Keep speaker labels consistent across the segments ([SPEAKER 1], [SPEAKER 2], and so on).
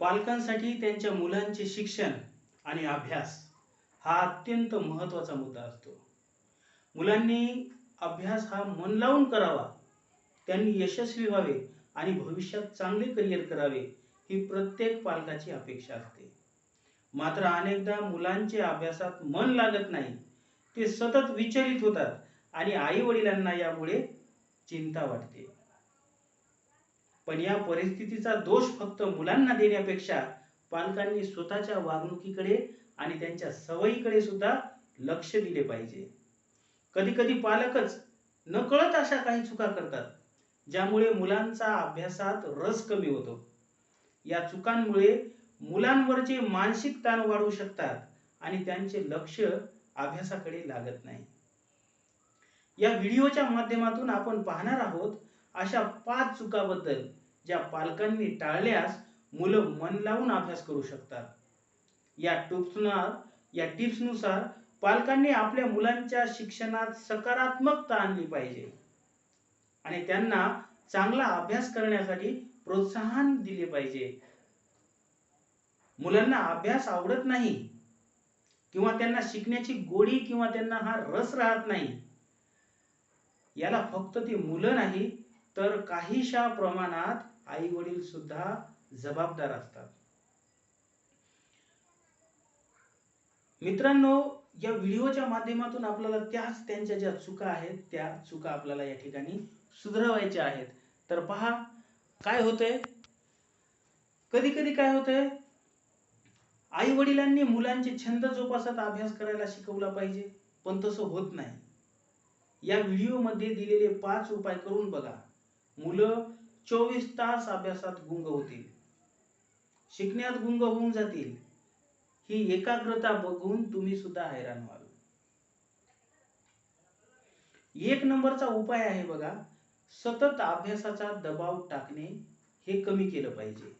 [SPEAKER 1] पालकांसाठी त्यांच्या मुलांचे शिक्षण आणि अभ्यास हा अत्यंत महत्त्वाचा मुद्दा असतो. मुलांनी अभ्यास हा मन लावून करावा. त्यांनी यशस्वी व्हावे आणि भविष्यात चांगले करिअर करावे ही प्रत्येक पालकाची अपेक्षा असते. मात्र अनेकदा मुलांचे अभ्यासात मन लागत नाही. ते सतत विचलित होतात आणि आई वडिलांना यामुळे चिंता वाटते. पण या परिस्थितीचा दोष फक्त मुलांना देण्यापेक्षा पालकांनी स्वतःच्या वागणुकीकडे आणि त्यांच्या सवयीकडे सुद्धा लक्ष दिले पाहिजे. कधी कधी पालकच नकळत अशा काही चुका करतात ज्यामुळे मुलांचा अभ्यासात रस कमी होतो. या चुकांमुळे मुलांवरचे मानसिक ताण वाढू शकतात आणि त्यांचे लक्ष अभ्यासाकडे लागत नाही. या व्हिडिओच्या माध्यमातून आपण पाहणार आहोत अशा पाच चुकाबद्दल ज्या पालकांनी टाळल्यास मुलं मन लावून अभ्यास करू शकतात. या टिप्सनुसार या टिप्सनुसार पालकांनी आपल्या मुलांच्या शिक्षणात सकारात्मकता आणली पाहिजे. आणि त्यांना चांगला अभ्यास करण्यासाठी प्रोत्साहन दिले पाहिजे. मुलांना अभ्यास आवडत नाही किंवा त्यांना शिकण्याची गोडी किंवा त्यांना हा रस राहत नाही. याला फक्त ती मुलं नाही तर काहीशा प्रमाणात आई वडील सुद्धा जबाबदार असतात. मित्रांनो या व्हिडिओच्या माध्यमातून आपल्याला त्याच त्यांच्या ज्या चुका आहेत त्या चुका आपल्याला या ठिकाणी सुधारवायच्या आहेत. तर पहा काय होतंय? कधी कधी काय होतंय? आई वडिलांनी मुलांचे छंद जोपासत अभ्यास करायला शिकवला पाहिजे पण तसं होत नाही. या व्हिडिओमध्ये दिलेले पाच उपाय करून बघा. मुलं चोवीस तास अभ्यासात गुंग होतील. शिकण्यात गुंग होऊन जातील. ही एकाग्रता बघून तुम्ही सुद्धा हैराण व्हाल. एक नंबरचा उपाय आहे बघा सतत अभ्यासाचा दबाव टाकणे हे कमी केलं पाहिजे.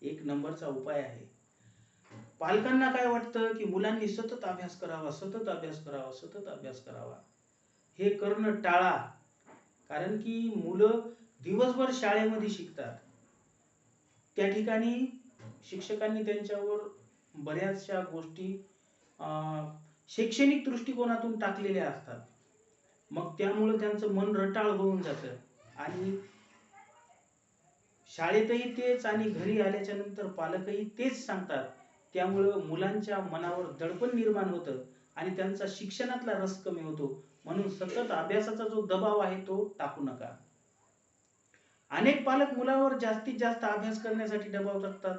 [SPEAKER 1] एक नंबरचा उपाय आहे. पालकांना काय वाटतं की मुलांनी सतत अभ्यास करावा सतत अभ्यास करावा सतत अभ्यास करावा. हे करणं टाळा. कारण की मुलं दिवसभर शाळेमध्ये शिकतात. त्या ठिकाणी शिक्षकांनी त्यांच्यावर बऱ्याचशा गोष्टी अं, शैक्षणिक दृष्टिकोनातून टाकलेल्या असतात. मग त्यामुळे त्यांचं मन रटाळ होऊन जातं. आणि शाळेतही तेच आणि घरी आल्याच्यानंतर पालकही तेच सांगतात. त्यामुळं मुलांच्या मनावर दडपण निर्माण होतं आणि त्यांचा शिक्षणातला रस कमी होतो. म्हणून सतत अभ्यासाचा जो दबाव आहे तो टाकू नका. अनेक पालक मुलावर जास्तीत जास्त अभ्यास करण्यासाठी दबाव टाकतात.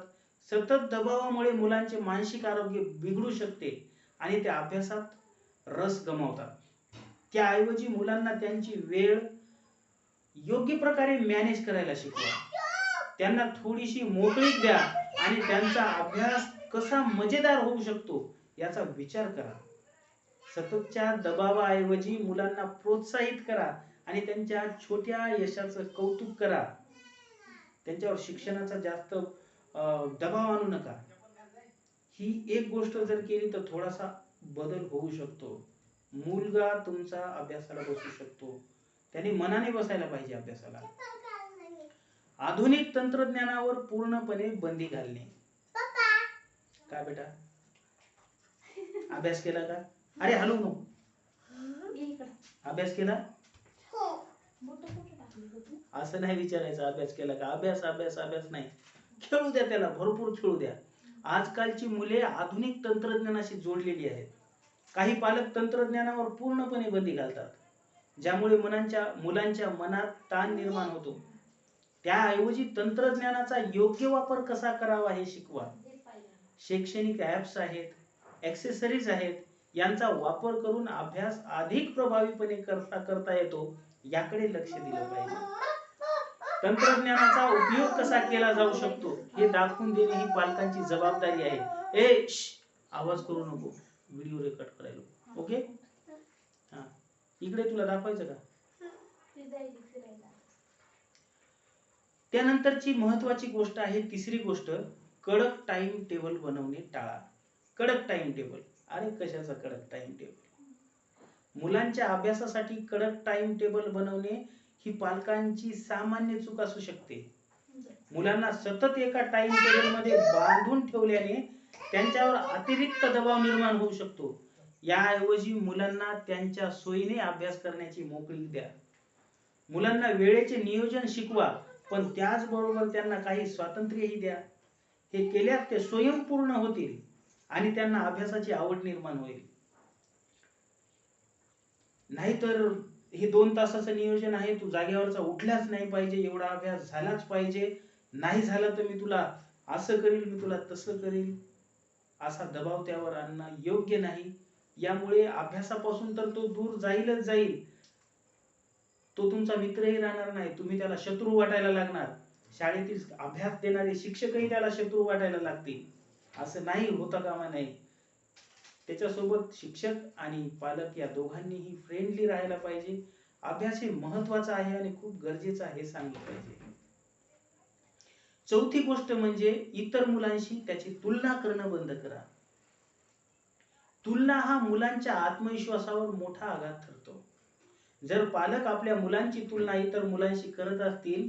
[SPEAKER 1] सतत दबावामुळे मुलांचे मानसिक आरोग्य बिघडू शकते आणि ते अभ्यासात रस गमावतात. त्याऐवजी मुलांना त्यांची वेळ योग्य प्रकारे मॅनेज करायला शिकवा. त्यांना थोडीशी मोकळीक द्या आणि त्यांचा अभ्यास कसा मजेदार होऊ शकतो याचा विचार करा. सततच्या दबावाऐवजी मुलांना प्रोत्साहित करा आणि त्यांच्या छोट्या यशाचं कौतुक करा. त्यांच्यावर शिक्षणाचा जास्त दबाव आणू नका. ही एक गोष्ट जर केली तर थोडासा बदल होऊ शकतो. मुलगा तुमचा अभ्यासाला बसू शकतो. त्याने मनाने बसायला पाहिजे अभ्यासाला. आधुनिक तंत्रज्ञानावर पूर्णपणे बंदी घालणे. काय बेटा? अभ्यास केला का? अरे हलू नको अभ्यास केला? असं नाही विचारायचं अभ्यास केला का? अभ्यास अभ्यास अभ्यास नाही. खेळू द्या त्याला भरपूर खेळू द्या. आजकालची मुले आधुनिक तंत्रज्ञानाशी जोडलेली आहेत. काही पालक तंत्रज्ञानावर पूर्णपणे बंदी घालतात ज्यामुळे मुलांच्या मुलांच्या मनात ताण निर्माण होतो. त्याऐवजी तंत्रज्ञानाचा योग्य वापर कसा करावा हे शिकवा. शैक्षणिक ऍप्स आहेत ऍक्सेसरीज आहेत यांचा वापर करून अभ्यास अधिक प्रभावीपणे करता करता येतो याकडे लक्ष दिलं पाहिजे. तंत्रज्ञानाचा उपयोग कसा केला जाऊ शकतो हे दाखवून देणे ही पालकांची जबाबदारी आहे. ए आवाज करू नको. व्हिडिओ रेकॉर्ड करायला ओके? हा. इकडे तुला दाखवायचं का? त्यानंतरची महत्वाची गोष्ट आहे तिसरी गोष्ट कडक टाइम टेबल बनवणे टाळा. कडक टाइम टेबल अरे कशाचा कडक टाइम टेबल मुलांच्या अभ्यासासाठी कडक टाइम टेबल बनवणे ही पालकांची सामान्य चूक असू शकते. मुलांना सतत एका टाइम टेबलमध्ये बांधून ठेवल्याने त्यांच्यावर अतिरिक्त दबाव निर्माण होऊ शकतो. याऐवजी मुलांना त्यांच्या सोयीने अभ्यास करण्याची मोकळीक द्या. मुलांना वेळेचे नियोजन शिकवा पण त्याचबरोबर त्यांना काही स्वातंत्र्यही द्या. हे केल्यास ते स्वयंपूर्ण होतील. आणि त्यांना अभ्यासाची आवड निर्माण होईल. नाहीतर हे दोन तासाचं नियोजन आहे तू जागेवरचा उठलाच नाही पाहिजे एवढा अभ्यास झालाच पाहिजे. नाही झाला तर मी तुला असं करील मी तुला तसं करील. असा दबाव त्यावर आणणं योग्य नाही. यामुळे अभ्यासापासून तर तो दूर जाईलच जाईल. तो तुमचा मित्रही राहणार नाही तुम्ही त्याला शत्रू वाटायला लागणार. शाळेतील अभ्यास देणारे शिक्षकही त्याला शत्रू वाटायला लागतील. असं नाही होता कामा नाही त्याच्यासोबत शिक्षक आणि पालक या दोघांनीही फ्रेंडली राहायला पाहिजे. अभ्यास हे महत्त्वाचा आहे आणि खूप गरजेचं आहे सांगितलं पाहिजे. चौथी गोष्ट म्हणजे इतर मुलांशी त्याची तुलना करणं बंद करा. तुलना हा मुलांच्या आत्मविश्वासावर मोठा आघात ठरतो. जर पालक आपल्या मुलांची तुलना इतर मुलांशी करत असतील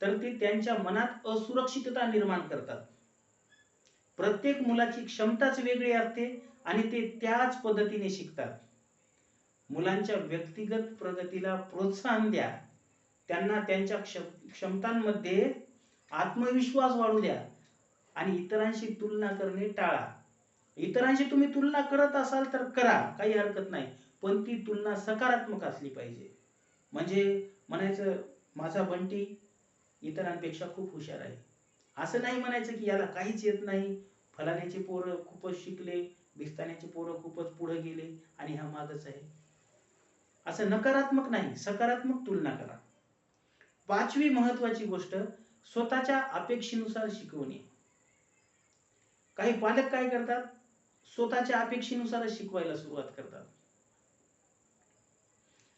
[SPEAKER 1] तर ते त्यांच्या मनात असुरक्षितता निर्माण करतात. प्रत्येक मुलाची क्षमताच वेगळी असते आणि ते त्याच पद्धतीने शिकतात. मुलांच्या व्यक्तिगत प्रगतीला प्रोत्साहन द्या. त्यांना त्यांच्या क्षमतांमध्ये आत्मविश्वास वाढू द्या आणि इतरांशी तुलना करणे टाळा. इतरांशी तुम्ही तुलना करत असाल तर करा काही हरकत नाही. पण ती तुलना सकारात्मक असली पाहिजे. म्हणजे म्हणायचं माझा बंटी इतरांपेक्षा खूप हुशार आहे. असं नाही म्हणायचं की याला काहीच येत नाही. फलाण्याचे पोरं खूपच शिकले भिस्ताण्याचे पोरं खूपच पुढे गेले आणि हा मागच आहे. असं नकारात्मक नाही सकारात्मक तुलना करा. पाचवी महत्वाची गोष्ट स्वतःच्या अपेक्षेनुसार शिकवणे काही पालक काय करतात? स्वतःच्या अपेक्षेनुसार शिकवायला सुरुवात करतात.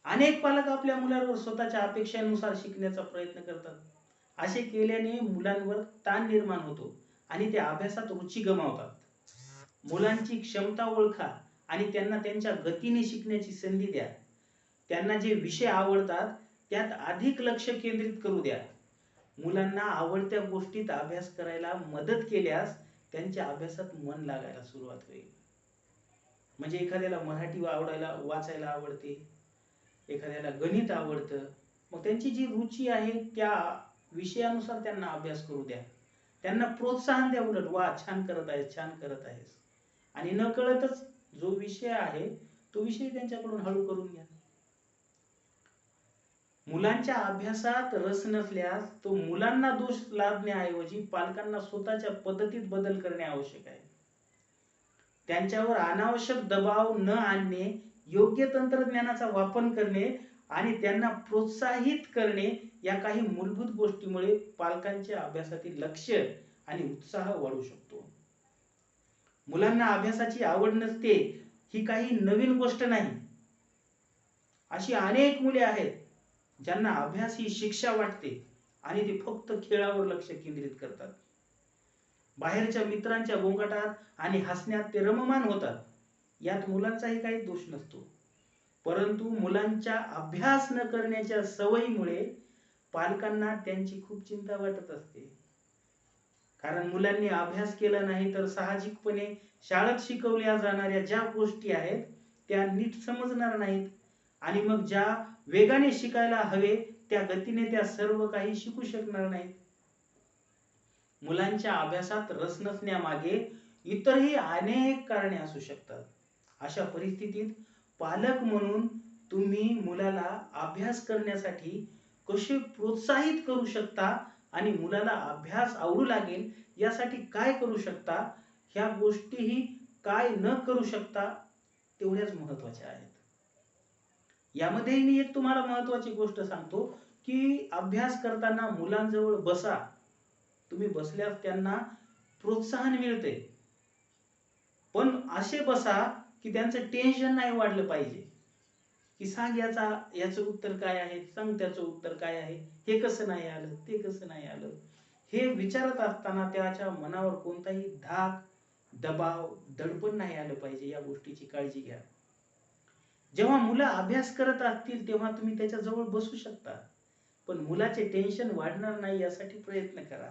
[SPEAKER 1] अनेक पालक आपल्या मुलांवर स्वतःच्या अपेक्षेनुसार शिकण्याचा प्रयत्न करतात. असे केल्याने मुलांवर ताण निर्माण होतो आणि ते अभ्यासात रुची गमावतात. मुलांची क्षमता ओळखा आणि त्यांना त्यांच्या गतीने शिकण्याची संधी द्या. त्यांना जे विषय आवडतात त्यात अधिक लक्ष केंद्रित करू द्या. मुलांना आवडत्या गोष्टीत अभ्यास करायला मदत केल्यास त्यांच्या अभ्यासात मन लागायला सुरुवात होईल. म्हणजे एखाद्याला मराठी आवडायला वाचायला आवडते. एखाद्याला गणित आवडतं. मग त्यांची जी रुची आहे त्या विषयानुसार त्यांना अभ्यास करू द्या. त्यांना प्रोत्साहन द्या उलट वा छान करत आहेस छान करत आहेस. आणि न कळतच जो विषय आहे तो विषय त्यांच्याकडून हळू करून घ्या. मुलांच्या अभ्यासात रस नसल्यास तो मुलांना दोष लादण्याऐवजी पालकांना स्वतःच्या पद्धतीत बदल करणे आवश्यक आहे. त्यांच्यावर अनावश्यक दबाव न आणणे योग्य तंत्रज्ञानाचा वापर करणे आणि त्यांना प्रोत्साहित करणे या काही मूलभूत गोष्टीमुळे पालकांच्या अभ्यासातील लक्ष आणि उत्साह वाढू शकतो. मुलांना अभ्यासाची आवड नसते ही काही नवीन गोष्ट नाही. अशी अनेक मुले आहेत ज्यांना अभ्यास ही शिक्षा वाटते आणि ते फक्त खेळावर लक्ष केंद्रित करतात. बाहेरच्या मित्रांच्या गोंगाटात आणि हसण्यात ते रममान होतात. यात मुलांचाही काही दोष नसतो. परंतु मुलांच्या अभ्यास न करण्याच्या सवयीमुळे पालकांना त्यांची खूप चिंता वाटत असते. कारण मुलांनी अभ्यास केला नाही तर साहजिकपणे शाळेत शिकवल्या जाणाऱ्या ज्या गोष्टी आहेत त्या नीट समजणार नाहीत. आणि मग ज्या वेगाने शिकायला हवे त्या गतीने त्या सर्व काही शिकू शकणार नाहीत. मुलांच्या अभ्यासात रस नसण्यामागे इतरही अनेक कारणे असू शकतात. अशा परिस्थितीत पालक म्हणून तुम्ही मुलाला अभ्यास करण्यासाठी कसे प्रोत्साहित करू शकता आणि मुलाला अभ्यास आवडू लागेल यासाठी काय करू शकता? ह्या गोष्टीही काय न करू शकता तेवढ्याच महत्त्वाच्या आहेत. यामध्ये मी एक तुम्हाला महत्वाची गोष्ट सांगतो की अभ्यास करताना मुलांजवळ बसा. तुम्ही बसल्यास त्यांना प्रोत्साहन मिळते. पण असे बसा की त्यांचं टेन्शन नाही वाढलं पाहिजे. की सांग याचा याचं उत्तर काय आहे? सांग त्याचं उत्तर काय आहे? हे कसं नाही आलं? ते कसं नाही आलं? हे विचारत असताना त्याच्या मनावर कोणताही धाक दबाव दडपण नाही आलं पाहिजे या गोष्टीची काळजी घ्या. जेव्हा मुलं अभ्यास करत असतील तेव्हा तुम्ही त्याच्याजवळ बसू शकता. पण मुलाचे टेन्शन वाढणार नाही यासाठी प्रयत्न करा.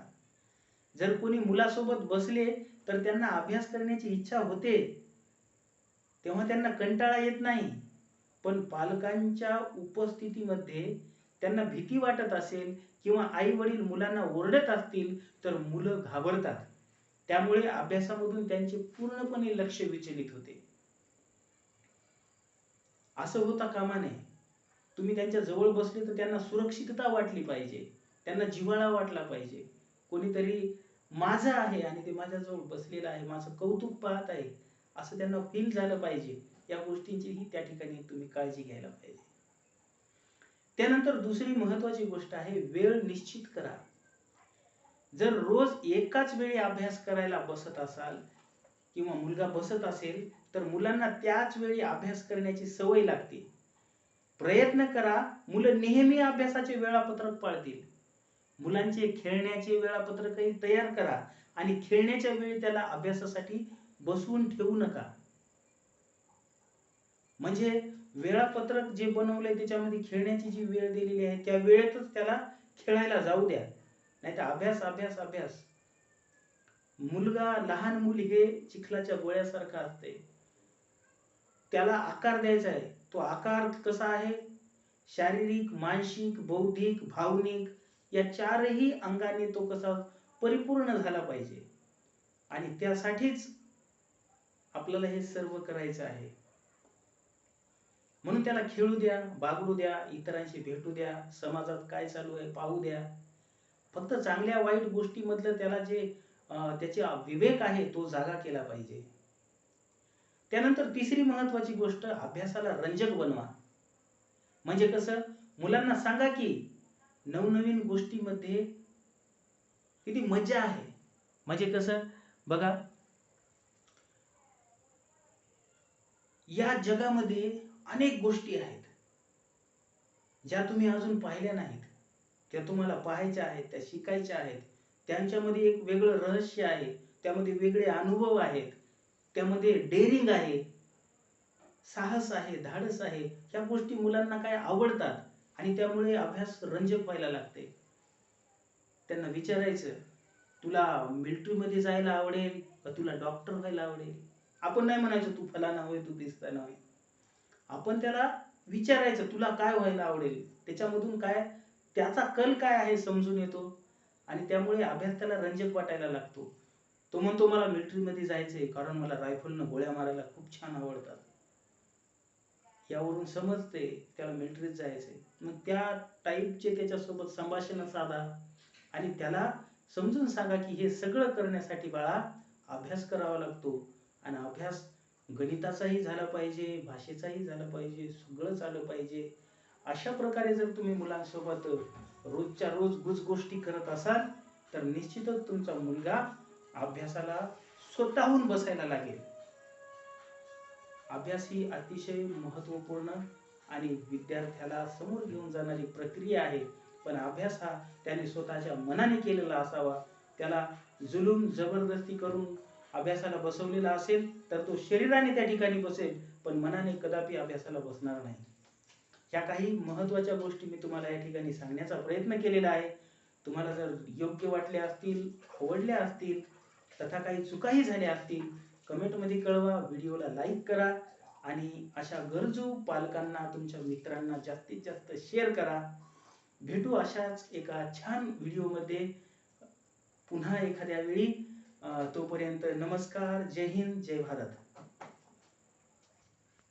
[SPEAKER 1] जर कोणी मुलासोबत बसले तर त्यांना अभ्यास करण्याची इच्छा होते तेव्हा त्यांना कंटाळा येत नाही. पण पालकांच्या उपस्थितीमध्ये त्यांना भीती वाटत असेल किंवा आई वडील मुलांना ओरडत असतील तर मुलं घाबरतात. त्यामुळे अभ्यासामधून त्यांचे पूर्णपणे लक्ष विचलित होते. असं होता कामा नये. तुम्ही त्यांच्या जवळ बसले तर त्यांना सुरक्षितता वाटली पाहिजे. त्यांना जिव्हाळा वाटला पाहिजे. कोणीतरी माझं आहे आणि ते माझ्याजवळ बसलेलं आहे माझं कौतुक पाहत आहे असं त्यांना फील झालं पाहिजे. या गोष्टींचीही त्या ठिकाणी तुम्ही काळजी घ्यायला पाहिजे. त्यानंतर दुसरी महत्वाची गोष्ट आहे वेळ निश्चित करा. जर रोज एकाच वेळी अभ्यास करायला बसत असाल किंवा मुलगा बसत असेल तर मुलांना त्याच वेळी अभ्यास करण्याची सवय लागते. प्रयत्न करा मुलं नेहमी अभ्यासाचे वेळापत्रक पाळतील. मुलांचे खेळण्याचे वेळापत्रकही तयार करा आणि खेळण्याच्या वेळी त्याला अभ्यासासाठी बसवून ठेवू नका. म्हणजे वेळापत्रक जे बनवलंय त्याच्यामध्ये खेळण्याची जी वेळ दिलेली आहे त्या वेळेतच त्याला खेळायला जाऊ द्या. नाही तर अभ्यास अभ्यास अभ्यास. मुलगा लहान मुल हे चिखलाच्या गोळ्यासारखा असते त्याला आकार द्यायचा आहे. तो आकार कसा आहे? शारीरिक मानसिक बौद्धिक भावनिक या चारही अंगाने तो कसा परिपूर्ण झाला पाहिजे. आणि त्यासाठीच आपल्याला हे सर्व करायचं आहे. म्हणून त्याला खेळू द्या बागडू द्या इतरांशी भेटू द्या समाजात काय चालू आहे पाहू द्या. फक्त चांगल्या वाईट गोष्टीमधलं त्याला जे अं, त्याचे विवेक आहे तो जागा केला पाहिजे. त्यानंतर तिसरी महत्वाची गोष्ट अभ्यासाला रंजक बनवा. म्हणजे कसं मुलांना सांगा की नवनवीन गोष्टीमध्ये किती मजा आहे. म्हणजे कसं बघा या जगामध्ये अनेक गोष्टी आहेत. ज्या तुम्ही अजून पाहिल्या नाहीत. त्या तुम्हाला पाहायच्या आहेत त्या शिकायच्या आहेत. त्यांच्यामध्ये एक वेगळं रहस्य आहे. त्यामध्ये वेगळे अनुभव आहेत. त्यामध्ये डेअरिंग आहे. साहस आहे धाडस आहे. ह्या गोष्टी मुलांना काय आवडतात आणि त्यामुळे अभ्यास रंजक व्हायला लागते. त्यांना विचारायचं तुला मिलिटरीमध्ये जायला आवडेल का तुला डॉक्टर व्हायला आवडेल? आपण नाही म्हणायचं तू फलाना होय तू दिसताना होय. आपण त्याला विचारायचं तुला काय व्हायला आवडेल? त्याच्यामधून काय त्याचा कल काय आहे समजून येतो. आणि त्यामुळे अभ्यास त्याला रंजक वाटायला लागतो. तो म्हणतो मला मिलिटरीमध्ये जायचंय कारण मला रायफलनं गोळ्या मारायला खूप छान आवडतात. यावरून समजते त्याला मिलिटरीत जायचंय. मग त्या टाईपचे त्याच्यासोबत संभाषण साधा. आणि त्याला समजून सांगा की हे सगळं करण्यासाठी बाळा अभ्यास करावा लागतो. आणि अभ्यास गणिताचाही झाला पाहिजे भाषेचाही झाला पाहिजे सगळंच आलं पाहिजे. अशा प्रकारे जर तुम्ही मुलांसोबत रोजच्या रोज गुज गोष्टी करत असाल तर निश्चितच तुमचा मुलगा अभ्यासाला स्वतःहून बसायला लागेल. अभ्यास ही अतिशय महत्त्वपूर्ण आणि विद्यार्थ्याला समोर घेऊन जाणारी प्रक्रिया आहे. पण अभ्यास हा त्याने स्वतःच्या मनाने केलेला असावा. त्याला जुलूम जबरदस्ती करून अभ्यासाला बसवलेला असेल तर तो शरीराने त्या ठिकाणी बसेल पण मनाने कदापि अभ्यासाला बसणार नाही. ह्या काही महत्त्वाच्या गोष्टी मी तुम्हाला या ठिकाणी सांगण्याचा प्रयत्न केलेला आहे. तुम्हाला जर योग्य वाटल्या असतील आवडल्या असतील तथा काही चुकाही झाल्या असतील कमेंटमध्ये कळवा व्हिडिओला लाईक करा आणि अशा गरजू पालकांना तुमच्या मित्रांना जास्तीत जास्त शेअर करा. भेटू अशाच एका छान व्हिडिओमध्ये पुन्हा एखाद्या वेळी. तोपर्यंत नमस्कार जय हिंद जय भारत.